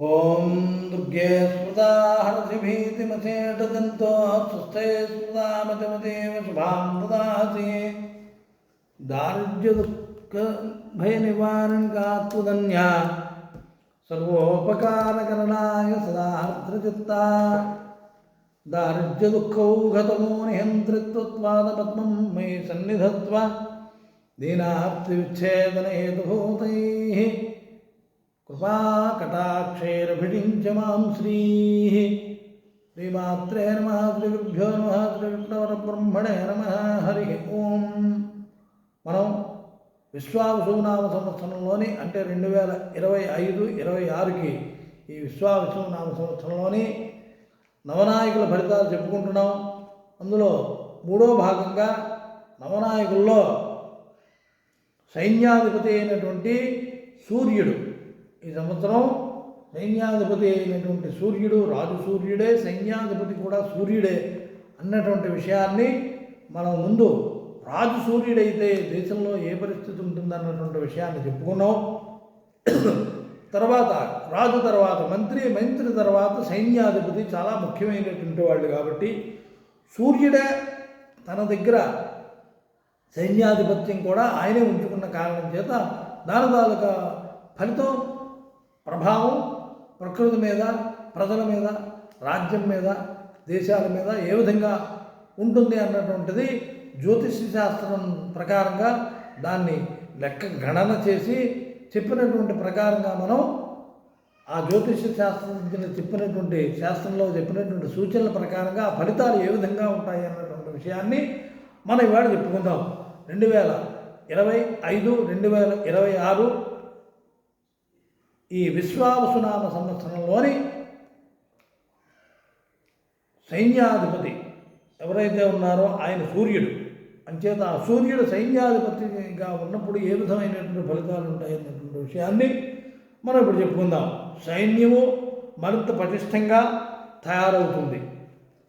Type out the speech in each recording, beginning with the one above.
ഓം ദുർഗേ സ്മൃതാഹൃതിഭീതിമസേടദന്തോ സ്വസ്ഥേ സ്മൃതാമതമതേവ ശുഭാം ദദാസി ദാരിദ്ര്യദുഃഖഭയനിവാരൻ കാത്വധന്യ സർവോപകാരകരണായ സദാഹർദ്രചിത്ത ദാരിദ്ര്യദുഃഖൗഘതമോ നിഹന്ത്രിത്വത്വാദപത്മം മയി സന്നിധത്വ ദീനാപ്തിവിച്ഛേദനഹേതുഭൂതൈ కృపాకటాక్షైరభిడించ మాం శ్రీ. శ్రీమాత్రే నమ శ్రీగురుభ్యో నమ శ్రీకృష్ణవర బ్రహ్మణే నమ. హరి ఓం. మనం విశ్వావసునామ సంవత్సరంలోని అంటే రెండు వేల ఇరవై ఐదు ఇరవై ఆరుకి ఈ విశ్వావసునామ సంవత్సరంలోని నవనాయకుల ఫలితాలు చెప్పుకుంటున్నాం. అందులో మూడో భాగంగా నవనాయకుల్లో సైన్యాధిపతి అయినటువంటి సూర్యుడు ఈ సంవత్సరం సైన్యాధిపతి అయినటువంటి సూర్యుడు రాజు సూర్యుడే సైన్యాధిపతి కూడా సూర్యుడే అన్నటువంటి విషయాన్ని మనం ముందు రాజు సూర్యుడైతే దేశంలో ఏ పరిస్థితి ఉంటుందన్నటువంటి విషయాన్ని చెప్పుకున్నాం. తర్వాత రాజు తర్వాత మంత్రి మంత్రి తర్వాత సైన్యాధిపతి చాలా ముఖ్యమైనటువంటి వాళ్ళు కాబట్టి సూర్యుడే తన దగ్గర సైన్యాధిపత్యం కూడా ఆయనే ఉంచుకున్న కారణం చేత దాని తాలూకా ఫలితం ప్రభావం ప్రకృతి మీద ప్రజల మీద రాజ్యం మీద దేశాల మీద ఏ విధంగా ఉంటుంది అన్నటువంటిది జ్యోతిష శాస్త్రం ప్రకారంగా దాన్ని లెక్క గణన చేసి చెప్పినటువంటి ప్రకారంగా మనం ఆ జ్యోతిష శాస్త్రం చెప్పినటువంటి శాస్త్రంలో చెప్పినటువంటి సూచనల ప్రకారంగా ఆ ఫలితాలు ఏ విధంగా ఉంటాయి అన్నటువంటి విషయాన్ని మనం ఇవాళ చెప్పుకుందాం. రెండు వేల ఇరవై ఐదు రెండు వేల ఇరవై ఆరు ఈ విశ్వావసునామ సంవత్సరంలోని సైన్యాధిపతి ఎవరైతే ఉన్నారో ఆయన సూర్యుడు. అంచేత ఆ సూర్యుడు సైన్యాధిపతిగా ఉన్నప్పుడు ఏ విధమైనటువంటి ఫలితాలు ఉంటాయన్నటువంటి విషయాన్ని మనం ఇప్పుడు చెప్పుకుందాం. సైన్యము మరింత పటిష్టంగా తయారవుతుంది.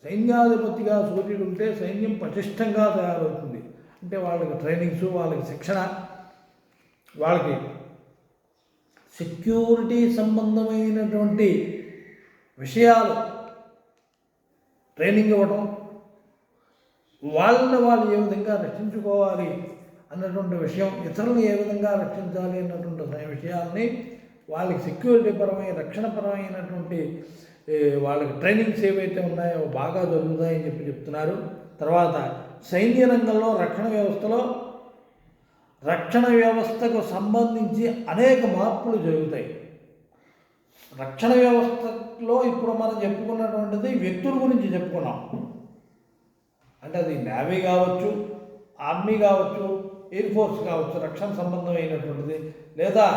సైన్యాధిపతిగా సూర్యుడు ఉంటే సైన్యం పటిష్టంగా తయారవుతుంది. అంటే వాళ్ళకి ట్రైనింగ్స్ వాళ్ళకి శిక్షణ వాళ్ళకి సెక్యూరిటీ సంబంధమైనటువంటి విషయాలు ట్రైనింగ్ ఇవ్వడం వాళ్ళని వాళ్ళు ఏ విధంగా రక్షించుకోవాలి అన్నటువంటి విషయం ఇతరులను ఏ విధంగా రక్షించాలి అన్నటువంటి విషయాల్ని వాళ్ళకి సెక్యూరిటీ పరమైన రక్షణపరమైనటువంటి వాళ్ళకి ట్రైనింగ్స్ ఏవైతే ఉన్నాయో బాగా జరుగుతాయని చెప్పి చెప్తున్నారు. తర్వాత సైన్య రంగంలో రక్షణ వ్యవస్థలో రక్షణ వ్యవస్థకు సంబంధించి అనేక మార్పులు జరుగుతాయి. రక్షణ వ్యవస్థలో ఇప్పుడు మనం చెప్పుకున్నటువంటిది వ్యక్తుల గురించి చెప్పుకున్నాం. అంటే అది నేవీ కావచ్చు ఆర్మీ కావచ్చు ఎయిర్ ఫోర్స్ కావచ్చు రక్షణ సంబంధమైనటువంటిది. లేదా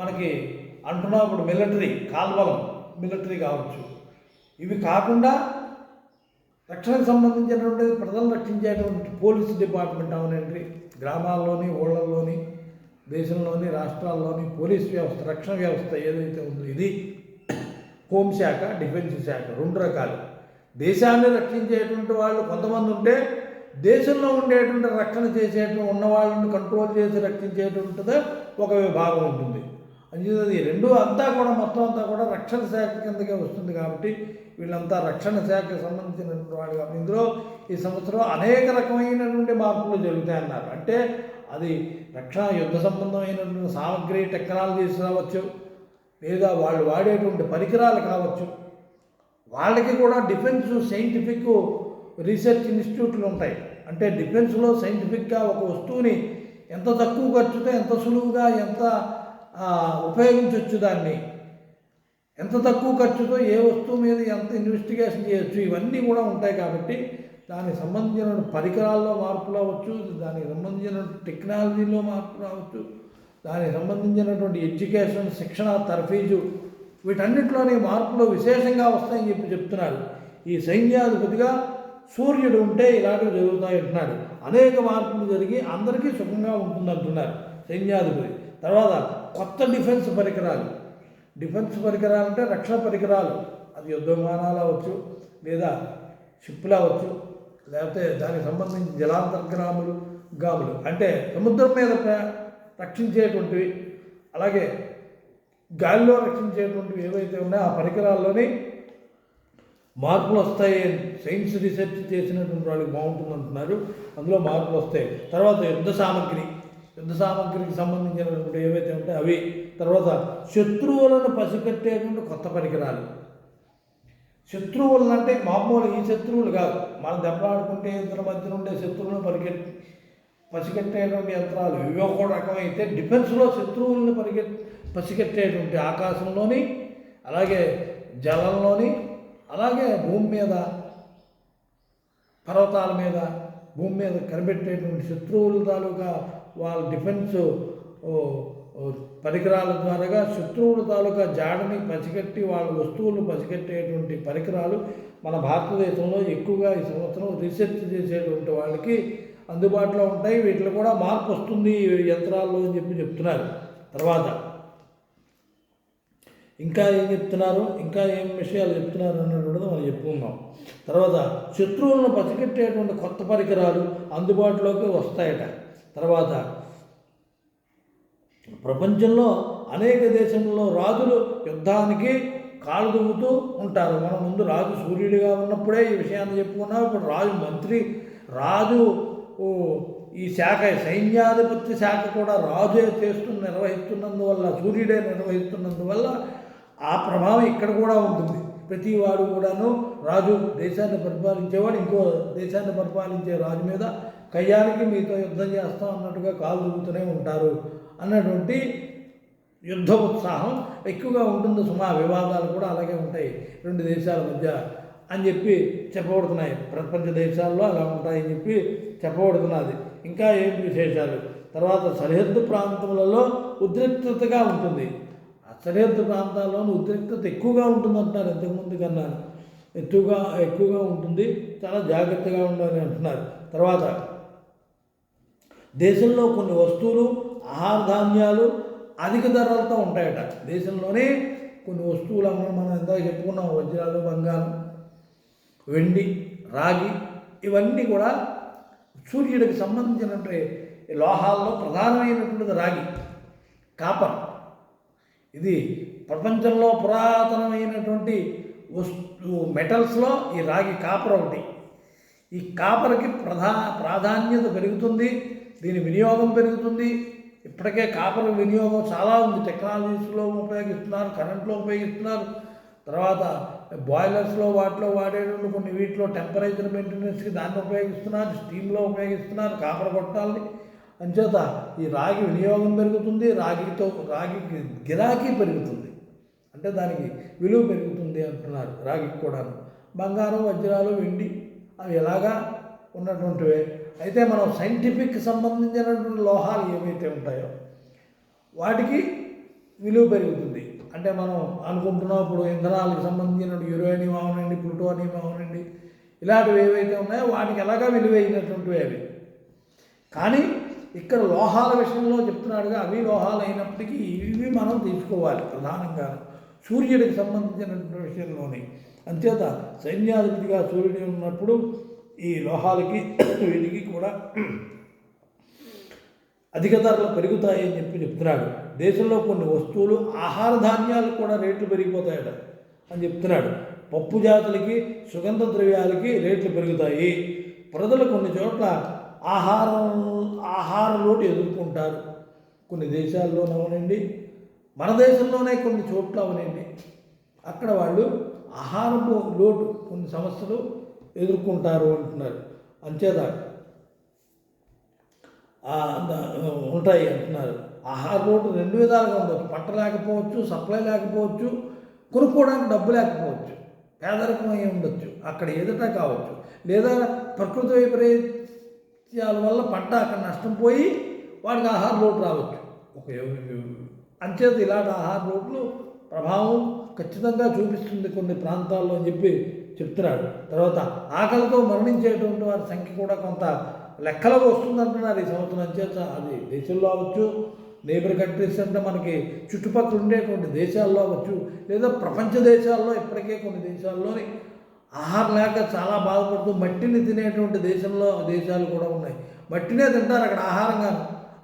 మనకి అంటున్నాం ఇప్పుడు మిలిటరీ కాల్బలం మిలిటరీ కావచ్చు. ఇవి కాకుండా రక్షణకు సంబంధించినటువంటి ప్రజలను రక్షించేటువంటి పోలీస్ డిపార్ట్మెంట్ అవనండి. గ్రామాల్లోని ఊళ్ళల్లోని దేశంలోని రాష్ట్రాల్లోని పోలీస్ వ్యవస్థ రక్షణ వ్యవస్థ ఏదైతే ఉందో ఇది హోంశాఖ డిఫెన్స్ శాఖ రెండు రకాలు. దేశాన్ని రక్షించేటువంటి వాళ్ళు కొంతమంది ఉంటే దేశంలో ఉండేటువంటి రక్షణ చేసేటువంటి ఉన్న వాళ్ళని కంట్రోల్ చేసి రక్షించేటువంటిది ఒక విభాగం ఉంటుంది. అది రెండు అంతా కూడా మొత్తం అంతా కూడా రక్షణ శాఖ కిందకే వస్తుంది కాబట్టి వీళ్ళంతా రక్షణ శాఖకు సంబంధించినటువంటి వాళ్ళు కాబట్టి ఇందులో ఈ సంవత్సరం అనేక రకమైనటువంటి మార్పులు జరుగుతాయన్నారు అంటే అది రక్షణ యుద్ధ సంబంధమైనటువంటి సామగ్రి టెక్నాలజీస్ రావచ్చు లేదా వాళ్ళు వాడేటువంటి పరికరాలు కావచ్చు. వాళ్ళకి కూడా డిఫెన్స్ సైంటిఫిక్ రీసెర్చ్ ఇన్స్టిట్యూట్లు ఉంటాయి. అంటే డిఫెన్స్లో సైంటిఫిక్గా ఒక వస్తువుని ఎంత తక్కువ ఖర్చుతో ఎంత సులువుగా ఎంత ఉపయోగించవచ్చు దాన్ని. ఎంత తక్కువ ఖర్చుతో ఏ వస్తువు మీద ఎంత ఇన్వెస్టిగేషన్ చేయొచ్చు ఇవన్నీ కూడా ఉంటాయి కాబట్టి దానికి సంబంధించిన పరికరాల్లో మార్పు రావచ్చు దానికి సంబంధించిన టెక్నాలజీలో మార్పు రావచ్చు దానికి సంబంధించినటువంటి ఎడ్యుకేషన్ శిక్షణ తర్ఫీజు వీటన్నిటిలోని మార్పులు విశేషంగా వస్తాయని చెప్పి చెప్తున్నారు. ఈ సైన్యాధిపతిగా సూర్యుడు ఉంటే ఇలాంటివి జరుగుతాయి అంటున్నాడు. అనేక మార్పులు జరిగి అందరికీ సుఖంగా ఉంటుందంటున్నారు సైన్యాధిపతి. తర్వాత కొత్త డిఫెన్స్ పరికరాలు. డిఫెన్స్ పరికరాలు అంటే రక్షణ పరికరాలు. అది యుద్ధ విమానాలు లేదా షిప్పులు అవ్వచ్చు లేకపోతే దానికి సంబంధించి జలాంతర్గ్రాములు గాములు. అంటే సముద్రం మీద రక్షించేటువంటివి అలాగే గాలిలో రక్షించేటువంటివి ఏవైతే ఉన్నాయో ఆ పరికరాల్లోని మార్పులు వస్తాయి. సైన్స్ రీసెర్చ్ చేసినటువంటి వాళ్ళకి బాగుంటుంది అంటున్నారు అందులో మార్పులు వస్తాయి. తర్వాత యుద్ధ సామగ్రి. యుద్ధ సామగ్రికి సంబంధించినటువంటి ఏవైతే ఉంటాయో అవి. తర్వాత శత్రువులను పసిగట్టేటువంటి కొత్త పరికరాలు. శత్రువులను అంటే మామూలు ఈ శత్రువులు కాదు. మనం దెబ్బలాడుకుంటే ఇద్దరి మధ్య ఉండే శత్రువులను పరిగెట్టి పసిగట్టేటువంటి యంత్రాలు. ఇవి ఒక రకమైతే డిఫెన్స్లో శత్రువులను పరిగె పసిగట్టేటువంటి ఆకాశంలోని అలాగే జలంలోని అలాగే భూమి మీద పర్వతాల మీద భూమి మీద కనిపెట్టేటువంటి శత్రువుల తాలూకా వాళ్ళ డిఫెన్స్ పరికరాల ద్వారాగా శత్రువుల తాలూకా జాడని పసిగట్టి వాళ్ళ వస్తువులు పసిగట్టేటువంటి పరికరాలు మన భారతదేశంలో ఎక్కువగా ఈ సంవత్సరం రీసెర్చ్ చేసేటువంటి వాళ్ళకి అందుబాటులో ఉంటాయి. వీటిలో కూడా మార్పు వస్తుంది యంత్రాల్లో అని చెప్పి చెప్తున్నారు. తర్వాత ఇంకా ఏం చెప్తున్నారు? ఇంకా ఏం విషయాలు చెప్తున్నారు అన్నటువంటిది మనం చెప్పుకుందాం. తర్వాత శత్రువులను పసిగట్టేటువంటి కొత్త పరికరాలు అందుబాటులోకి వస్తాయట. తర్వాత ప్రపంచంలో అనేక దేశంలో రాజులు యుద్ధానికి కాలు దువ్వుతూ ఉంటారు. మనం ముందు రాజు సూర్యుడిగా ఉన్నప్పుడే ఈ విషయాన్ని చెప్పుకున్నాం. ఇప్పుడు రాజు మంత్రి రాజు ఈ శాఖ సైన్యాధిపత్య శాఖ కూడా రాజే చేస్తున్న నిర్వహిస్తున్నందువల్ల సూర్యుడే నిర్వహిస్తున్నందువల్ల ఆ ప్రభావం ఇక్కడ కూడా ఉంటుంది. ప్రతి వాడు కూడాను రాజు దేశాన్ని పరిపాలించేవాడు ఇంకో దేశాన్ని పరిపాలించే రాజు మీద కయ్యానికి మీతో యుద్ధం చేస్తాం అన్నట్టుగా కాలు దువ్వుతూనే ఉంటారు అన్నటువంటి యుద్ధ ఉత్సాహం ఎక్కువగా ఉంటుంది. సుమా వివాదాలు కూడా అలాగే ఉంటాయి రెండు దేశాల మధ్య అని చెప్పి చెప్పబడుతున్నాయి. ప్రపంచ దేశాల్లో అలా ఉంటాయని చెప్పి చెప్పబడుతున్నది. ఇంకా ఏం విశేషాలు? తర్వాత సరిహద్దు ప్రాంతములలో ఉద్రిక్తతగా ఉంటుంది. సరిహద్దు ప్రాంతాల్లోనూ ఉద్రిక్తత ఎక్కువగా ఉంటుంది అంటున్నారు ఇంతకుముందు కన్నా ఎక్కువగా ఎక్కువగా ఉంటుంది. చాలా జాగ్రత్తగా ఉండాలని అంటున్నారు. తర్వాత దేశంలో కొన్ని వస్తువులు ఆహార ధాన్యాలు అధిక ధరలతో ఉంటాయట. దేశంలోనే కొన్ని వస్తువులు అమ్మ మనం ఇందాక చెప్పుకున్నాం. వజ్రాలు బంగారం వెండి రాగి ఇవన్నీ కూడా సూర్యుడికి సంబంధించినటువంటి లోహాల్లో ప్రధానమైనటువంటిది రాగి. కాపర్. ఇది ప్రపంచంలో పురాతనమైనటువంటి వస్తు మెటల్స్లో ఈ రాగి కాపర్ ఒకటి. ఈ కాపర్కి ప్రధా ప్రాధాన్యత పెరుగుతుంది దీని వినియోగం పెరుగుతుంది. ఇప్పటికే కాపర్ వినియోగం చాలా ఉంది. టెక్నాలజీస్లో ఉపయోగిస్తున్నారు కరెంట్లో ఉపయోగిస్తున్నారు. తర్వాత బాయిలర్స్లో వాటిలో వాడేటువంటి కొన్ని వీటిలో టెంపరేచర్ మెయింటెనెన్స్కి దాన్ని ఉపయోగిస్తున్నారు స్టీమ్లో ఉపయోగిస్తున్నారు కాపర్ కొట్టాలని. అంచేత ఈ రాగి వినియోగం పెరుగుతుంది రాగితో రాగి గిరాకీ పెరుగుతుంది. అంటే దానికి విలువ పెరుగుతుంది అంటున్నారు రాగికి కూడా బంగారం వజ్రాలు వెండి అవి ఎలాగా ఉన్నటువంటివే. అయితే మనం సైంటిఫిక్ సంబంధించినటువంటి లోహాలు ఏవైతే ఉంటాయో వాటికి విలువ పెరుగుతుంది. అంటే మనం అనుకుంటున్నాం ఇప్పుడు ఇంధనాలకు సంబంధించిన యురేనియం అవనండి ప్లూటోనియం అవనండి ఇలాంటివి ఏవైతే ఉన్నాయో వాటికి ఎలాగా విలువైనటువంటివి అవి. కానీ ఇక్కడ లోహాల విషయంలో చెప్తున్నాడుగా అవి లోహాలు అయినప్పటికీ ఇవి మనం తీసుకోవాలి ప్రధానంగా సూర్యుడికి సంబంధించినటువంటి విషయంలోనే. అంచేత సైన్యాధిపతిగా సూర్యుడు ఉన్నప్పుడు ఈ లోహాలకి వీటికి కూడా అధిక ధరలు పెరుగుతాయి అని చెప్పి చెప్తున్నాడు. దేశంలో కొన్ని వస్తువులు ఆహార ధాన్యాలు కూడా రేట్లు పెరిగిపోతాయట అని చెప్తున్నాడు. పప్పు జాతులకి సుగంధ ద్రవ్యాలకి రేట్లు పెరుగుతాయి. ప్రజలు కొన్ని చోట్ల ఆహారం ఆహార లోటు ఎదుర్కొంటారు. కొన్ని దేశాల్లోనవనండి మన దేశంలోనే కొన్ని చోట్ల అవనండి. అక్కడ వాళ్ళు ఆహారపు లోటు కొన్ని సమస్యలు ఎదుర్కొంటారు అంటున్నారు. అంచేత ఉంటాయి అంటున్నారు. ఆహార లోటు రెండు విధాలుగా ఉండవచ్చు పంట లేకపోవచ్చు సప్లై లేకపోవచ్చు కొనుక్కోవడానికి డబ్బు లేకపోవచ్చు పేదరికం అయి ఉండొచ్చు. అక్కడ ఎదుట కావచ్చు. లేదా ప్రకృతి వైపరీత్యాల వల్ల పంట అక్కడ నష్టం పోయి వాడికి ఆహార లోటు రావచ్చు. ఒక అంచేత ఇలాంటి ఆహార లోట్లు ప్రభావం ఖచ్చితంగా చూపిస్తుంది కొన్ని ప్రాంతాల్లో అని చెప్పి చెప్తున్నాడు తర్వాత ఆకలితో మరణించేటువంటి వారి సంఖ్య కూడా కొంత లెక్కలకు వస్తుందంటున్నారు ఈ సంవత్సరం. అంచేత అది దేశంలో అవ్వచ్చు నేబర్ కంట్రీస్ అంటే మనకి చుట్టుపక్కల ఉండేటువంటి దేశాల్లో అవ్వచ్చు లేదా ప్రపంచ దేశాల్లో ఇప్పటికే కొన్ని దేశాల్లోని ఆహారం లేక చాలా బాధపడుతూ మట్టిని తినేటువంటి దేశంలో దేశాలు కూడా ఉన్నాయి. మట్టినే తింటారు అక్కడ ఆహారంగా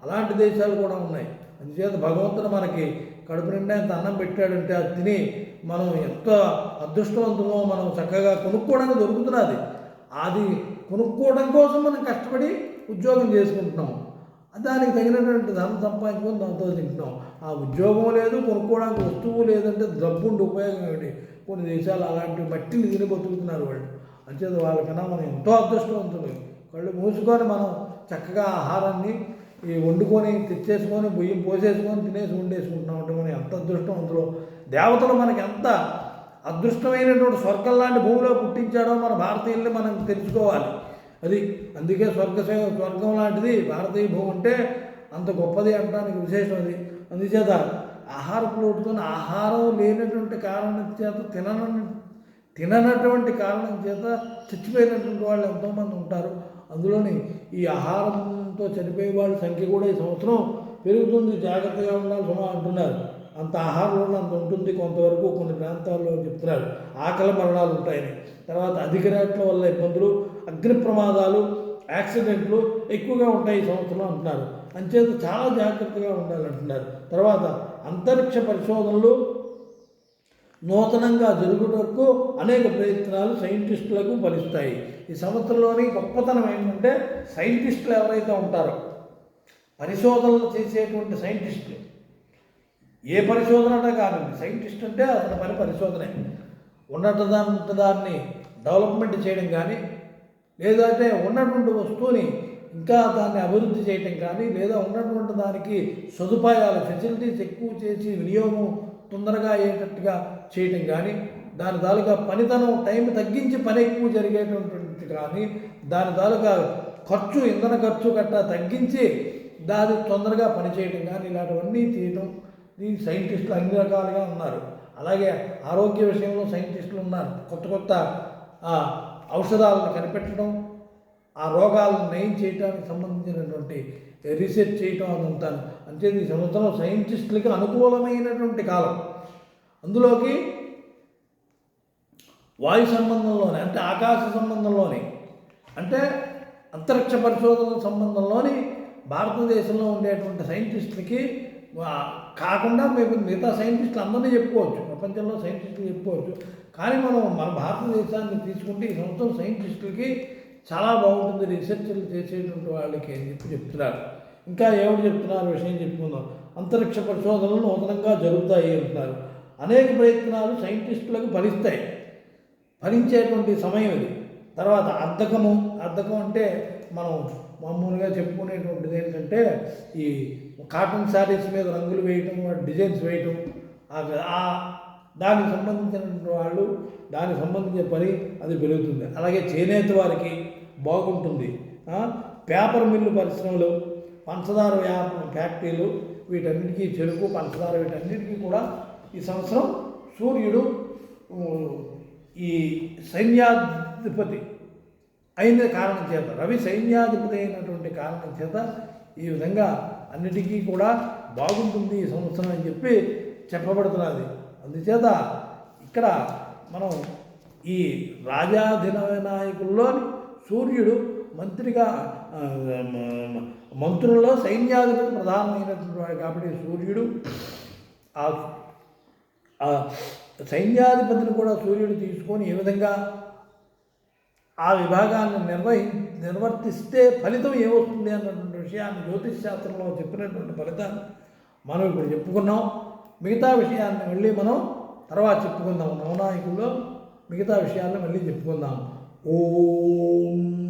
అలాంటి దేశాలు కూడా ఉన్నాయి. అందుచేత భగవంతుడు మనకి కడుపు నిండా ఎంత అన్నం పెట్టాడంటే అది తిని మనం ఎంత అదృష్టవంతమో మనం చక్కగా కొనుక్కోవడానికి దొరుకుతున్నది. అది కొనుక్కోవడం కోసం మనం కష్టపడి ఉద్యోగం చేసుకుంటున్నాం. దానికి తగినటువంటి ధనం సంపాదించుకొని దాంతో తింటున్నాం. ఆ ఉద్యోగం లేదు కొనుక్కోవడానికి వస్తువు లేదంటే డబ్బు ఉండి ఉపయోగం ఏమిటి? కొన్ని దేశాలు అలాంటి మట్టిని తిని బతుకుతున్నారు వాళ్ళు. అంచేది వాళ్ళకన్నా మనం ఎంతో అదృష్టవంతులు. కళ్ళు మూసుకొని మనం చక్కగా ఆహారాన్ని ఈ వండుకొని తెచ్చేసుకొని బియ్యం పోసేసుకొని తినేసి వండేసుకుంటున్నాం అంటే మనం ఎంత అదృష్టవంతులు. దేవతలు మనకి ఎంత అదృష్టమైనటువంటి స్వర్గం లాంటి భూమిలో పుట్టించాడో మన భారతీయుల్ని మనం తెలుసుకోవాలి. అది అందుకే స్వర్గ స్వర్గం లాంటిది భారతీయ భూమి అంటే అంత గొప్పది అనడానికి విశేషం అది. అందుచేత ఆహారపు లోటుతో ఆహారం లేనటువంటి కారణం చేత తినన తిననటువంటి కారణం చేత చచ్చిపోయినటువంటి వాళ్ళు ఎంతోమంది ఉంటారు. అందులోని ఈ ఆహారంతో చనిపోయే వాళ్ళ సంఖ్య కూడా ఈ సంవత్సరం పెరుగుతుంది. జాగ్రత్తగా ఉండాలి సుమా అంటున్నారు. అంత ఆహారంలో అంత ఉంటుంది. కొంతవరకు కొన్ని ప్రాంతాల్లో చెప్తున్నారు. ఆకలి మరణాలు ఉంటాయని. తర్వాత అధిక రేట్ల వల్ల ఇబ్బందులు అగ్ని ప్రమాదాలు యాక్సిడెంట్లు ఎక్కువగా ఉంటాయి ఈ సంవత్సరం అంటున్నారు. అంచేత చాలా జాగ్రత్తగా ఉండాలంటున్నారు. తర్వాత అంతరిక్ష పరిశోధనలు నూతనంగా జరుగుటకు అనేక ప్రయత్నాలు సైంటిస్టులకు ఫలిస్తాయి. ఈ సంవత్సరంలోని గొప్పతనం ఏంటంటే సైంటిస్టులు ఎవరైతే ఉంటారో పరిశోధనలు చేసేటువంటి సైంటిస్టులు. ఏ పరిశోధన అంటే కాదండి సైంటిస్ట్ అంటే అతని పని పరిశోధనే. ఉన్నత దాన్ని డెవలప్మెంట్ చేయడం కానీ లేదంటే ఉన్నటువంటి వస్తువుని ఇంకా దాన్ని అభివృద్ధి చేయటం కానీ లేదా ఉన్నటువంటి దానికి సదుపాయాలు ఫెసిలిటీస్ ఎక్కువ చేసి వినియోగం తొందరగా అయ్యేటట్టుగా చేయటం కానీ దాని తాలూకా పనితనం టైం తగ్గించి పని ఎక్కువ జరిగేటటువంటి కానీ దాని తాలూకా ఖర్చు ఇంధన ఖర్చు గట్టా తగ్గించి దాని తొందరగా పనిచేయడం కానీ ఇలాంటివన్నీ చేయటం ఈ సైంటిస్టులు అన్ని రకాలుగా ఉన్నారు. అలాగే ఆరోగ్య విషయంలో సైంటిస్టులు ఉన్నారు. కొత్త కొత్త ఔషధాలను కనిపెట్టడం ఆ రోగాలను నయం చేయడానికి సంబంధించినటువంటి రీసెర్చ్ చేయటం అని ఉంటాను అంటే ఈ సంవత్సరం సైంటిస్టులకి అనుకూలమైనటువంటి కాలం. అందులోకి వాయు సంబంధంలోనే అంటే ఆకాశ సంబంధంలోనే అంటే అంతరిక్ష పరిశోధన సంబంధంలోని భారతదేశంలో ఉండేటువంటి సైంటిస్టులకి కాకుండా మేము మిగతా సైంటిస్టులు అందరినీ చెప్పుకోవచ్చు. ప్రపంచంలో సైంటిస్టులు చెప్పుకోవచ్చు. కానీ మనం మన భారతదేశాన్ని తీసుకుంటే ఈ సంవత్సరం సైంటిస్టులకి చాలా బాగుంటుంది రీసెర్చ్లు చేసేటువంటి వాళ్ళకి అని చెప్పి చెప్తున్నారు. ఇంకా ఏమిటి చెప్తున్నారు? విషయం చెప్పుకుందాం. అంతరిక్ష పరిశోధనలు నూతనంగా జరుగుతాయి అంటున్నారు. అనేక ప్రయత్నాలు సైంటిస్టులకు ఫలిస్తాయి. ఫలించేటువంటి సమయం ఇది. తర్వాత అద్దకము అద్దకం అంటే మనం మామూలుగా చెప్పుకునేటువంటిది ఏంటంటే ఈ కాటన్ శారీస్ మీద రంగులు వేయటం డిజైన్స్ వేయటం ఆ- ఆ దానికి సంబంధించిన వాళ్ళు దానికి సంబంధించిన పని అది పెరుగుతుంది. అలాగే చేనేత వారికి బాగుంటుంది. పేపర్ మిల్లు పరిశ్రమలు పంచదార వ్యాపారం ఫ్యాక్టరీలు వీటన్నిటికీ చెరుకు పంచదార వీటన్నిటికీ కూడా ఈ సంవత్సరం సూర్యుడు ఈ సైన్యాధిపతి అయిన కారణం చేత రవి సైన్యాధిపతి అయినటువంటి కారణం చేత ఈ విధంగా అన్నిటికీ కూడా బాగుంటుంది ఈ సంవత్సరం అని చెప్పి చెప్పబడుతున్నది. అందుచేత ఇక్కడ మనం ఈ రాజాధిన వినాయకుల్లోని సూర్యుడు మంత్రిగా మంత్రుల్లో సైన్యాధిపతి ప్రధానమైనటువంటి వాడు కాబట్టి సూర్యుడు ఆ సైన్యాధిపతిని కూడా సూర్యుడు తీసుకొని ఏ విధంగా ఆ విభాగాన్ని నిర్వహి నిర్వర్తిస్తే ఫలితం ఏమవుతుంది అన్నటువంటి విషయాన్ని జ్యోతిష్ శాస్త్రంలో చెప్పినటువంటి ఫలితాన్ని మనం ఇప్పుడు చెప్పుకున్నాం. మిగతా విషయాన్ని మళ్ళీ మనం తర్వాత చెప్పుకుందాం. నవనాయకుల్లో మిగతా విషయాలను మళ్ళీ చెప్పుకుందాం. ఓం